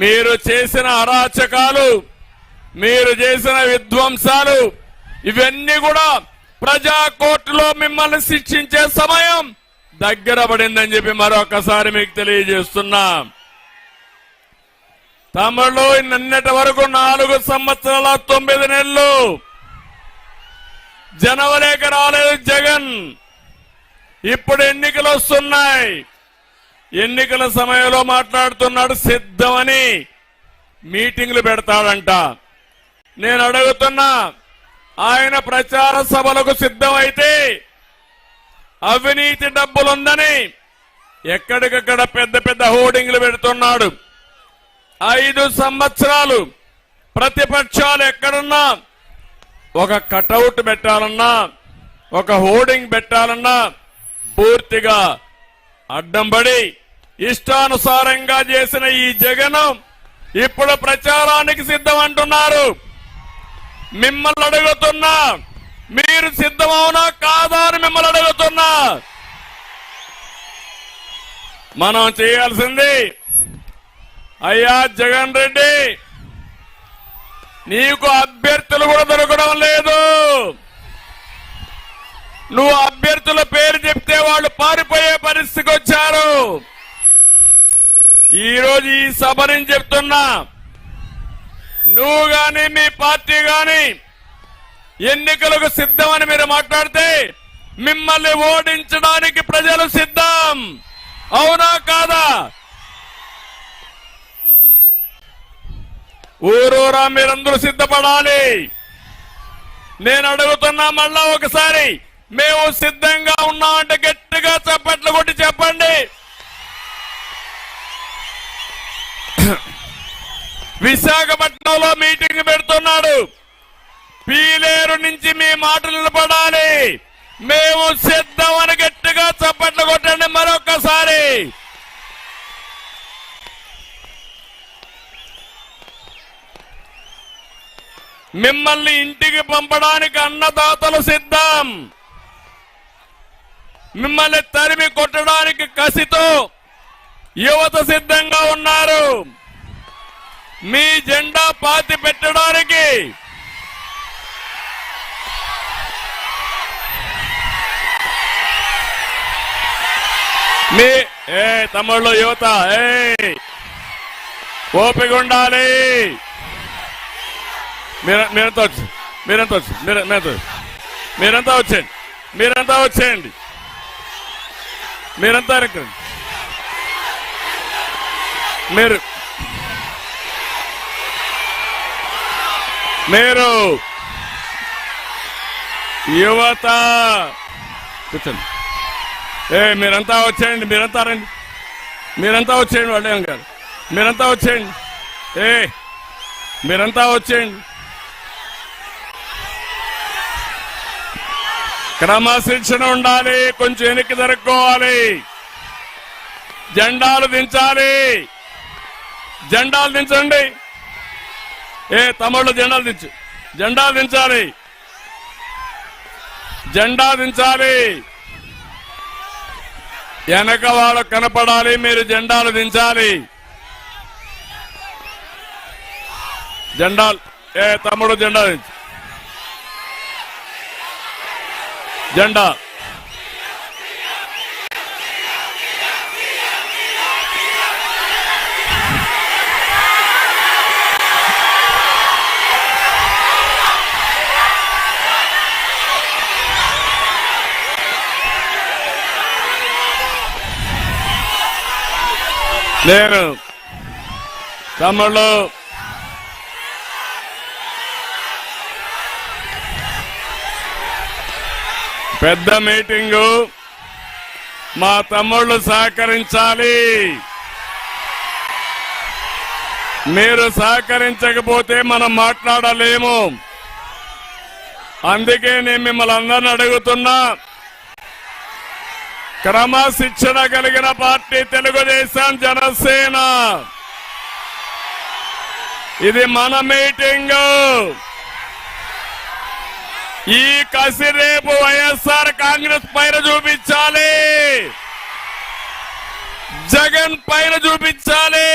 మీరు చేసిన అరాచకాలు మీరు చేసిన విధ్వంసాలు ఇవన్నీ కూడా ప్రజా కోర్టులో మిమ్మల్ని శిక్షించే సమయం దగ్గర పడిందని చెప్పి మరొకసారి మీకు తెలియజేస్తున్నా. తమలో నిన్నటి వరకు నాలుగు సంవత్సరాల తొమ్మిది నెలలు జనవరికి రాలేదు జగన్. ఇప్పుడు ఎన్నికలు వస్తున్నాయి. ఎన్నికల సమయంలో మాట్లాడుతున్నాడు సిద్ధమని మీటింగ్లు పెడతాడంట. నేను అడుగుతున్నా ఆయన ప్రచార సభలకు సిద్ధమైతే అవినీతి డబ్బులుందని ఎక్కడికక్కడ పెద్ద పెద్ద హోర్డింగ్లు పెడుతున్నాడు. ఐదు సంవత్సరాలు ప్రతిపక్షాలు ఎక్కడున్నా ఒక కటౌట్ పెట్టాలన్నా ఒక హోర్డింగ్ పెట్టాలన్నా పూర్తిగా అడ్డం పడి ఇష్టానుసారంగా చేసిన ఈ జగనం ఇప్పుడు ప్రచారానికి సిద్ధం అంటున్నారు మిమ్మల్ని అడుగుతున్నా మీరు సిద్ధమవునా కాదా అని మిమ్మల్ని అడుగుతున్నా. మనం చేయాల్సింది అయ్యా జగన్ రెడ్డి నీకు అభ్యర్థులు కూడా దొరకడం లేదు. నువ్వు అభ్యర్థుల పేరు చెప్తే వాళ్ళు పారిపోయే పరిస్థితికి వచ్చారు. ఈరోజు ఈ సభ నుంచి చెప్తున్నా. నువ్వు గాని మీ పార్టీ గాని ఎన్నికలకు సిద్ధమని మీరు మాట్లాడితే మిమ్మల్ని ఓడించడానికి ప్రజలు సిద్ధం. అవునా కాదా? ఊరూరా మీరందరూ సిద్ధపడాలి. నేను అడుగుతున్నా మళ్ళా ఒకసారి మేము సిద్ధంగా ఉన్నామంటే గట్టిగా చప్పట్లు కొట్టి చెప్పండి. విశాఖపట్నంలో మీటింగ్ పెడుతున్నాడు. పీలేరు నుంచి మీ మాటలు నిలబడాలి. మేము సిద్ధం అని గట్టిగా చప్పట్లు కొట్టండి మరొకసారి మిమ్మల్ని ఇంటికి పంపడానికి అన్నదాతలు సిద్ధం. మిమ్మల్ని తరిమి కొట్టడానికి కసితో యువత సిద్ధంగా ఉన్నారు. మీ జెండా పాతి పెట్టడానికి. మీ ఏ తమ్ముళ్ళు యువత ఏ ఓపిక ఉండాలి మీరు మీరంతా వచ్చి మీరంతా వచ్చి మీరు మీరంతా మీరంతా వచ్చేయండి. మీరంతా వచ్చేయండి. మీరంతా మీరు మీరు. యువత. కూర్చోండి. ఏ మీరంతా వచ్చేయండి మీరంతా రండి. మీరంతా వచ్చేయండి వాళ్ళేం గారు మీరంతా వచ్చేయండి. ఏ మీరంతా వచ్చేయండి. క్రమశిక్షణ ఉండాలి కొంచెం వెనక్కి జరుపుకోవాలి జెండాలు దించాలి. జెండాలు దించండి. ఏ తమ్ముళ్ళు జెండాలు దించు. జెండా దించాలి. జెండా దించాలి. వెనక వాళ్ళు కనపడాలి మీరు జెండాలు దించాలి. జెండాలు ఏ తమ్ముడు జెండా దించు. జెండా. నేను తమ్ముళ్ళు. పెద్ద మీటింగు. మా తమ్ముళ్ళు సహకరించాలి. మీరు సహకరించకపోతే మనం మాట్లాడలేము. అందుకే నేను మిమ్మల్ని అందరిని అడుగుతున్నా. క్రమశిక్షణ కలిగిన పార్టీ తెలుగుదేశం జనసేన. ఇది మన మీటింగ్. ఈ కసి రేపు వైఎస్ఆర్ కాంగ్రెస్ పైన చూపించాలి. జగన్ పైన చూపించాలి.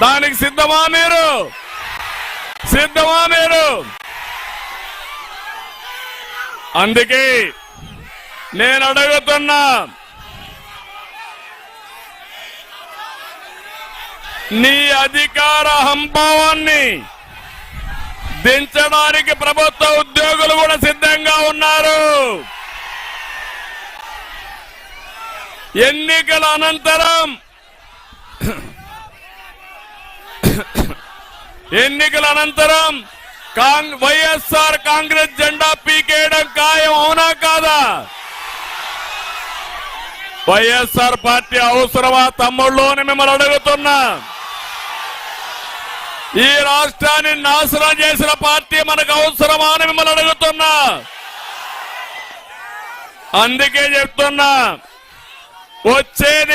దానికి సిద్ధమా మీరు? సిద్ధమా మీరు? అందుకే నేను అడుగుతున్నా నీ అధికార హంభావాన్ని దించడానికి ప్రభుత్వ ఉద్యోగులు కూడా సిద్ధంగా ఉన్నారు. ఎన్నికల అనంతరం ఎన్నికల అనంతరం కాంగ్ వైఎస్ఆర్ కాంగ్రెస్ జెండా పీకేయడం ఖాయం అవునా వైఎస్ఆర్ పార్టీ అవసరమా తమ్ముళ్ళు అని మిమ్మల్ని అడుగుతున్నా. ఈ రాష్ట్రాన్ని నాశనం చేసిన పార్టీ మనకు అవసరమా అని మిమ్మల్ని అడుగుతున్నా. అందుకే చెప్తున్నా వచ్చేది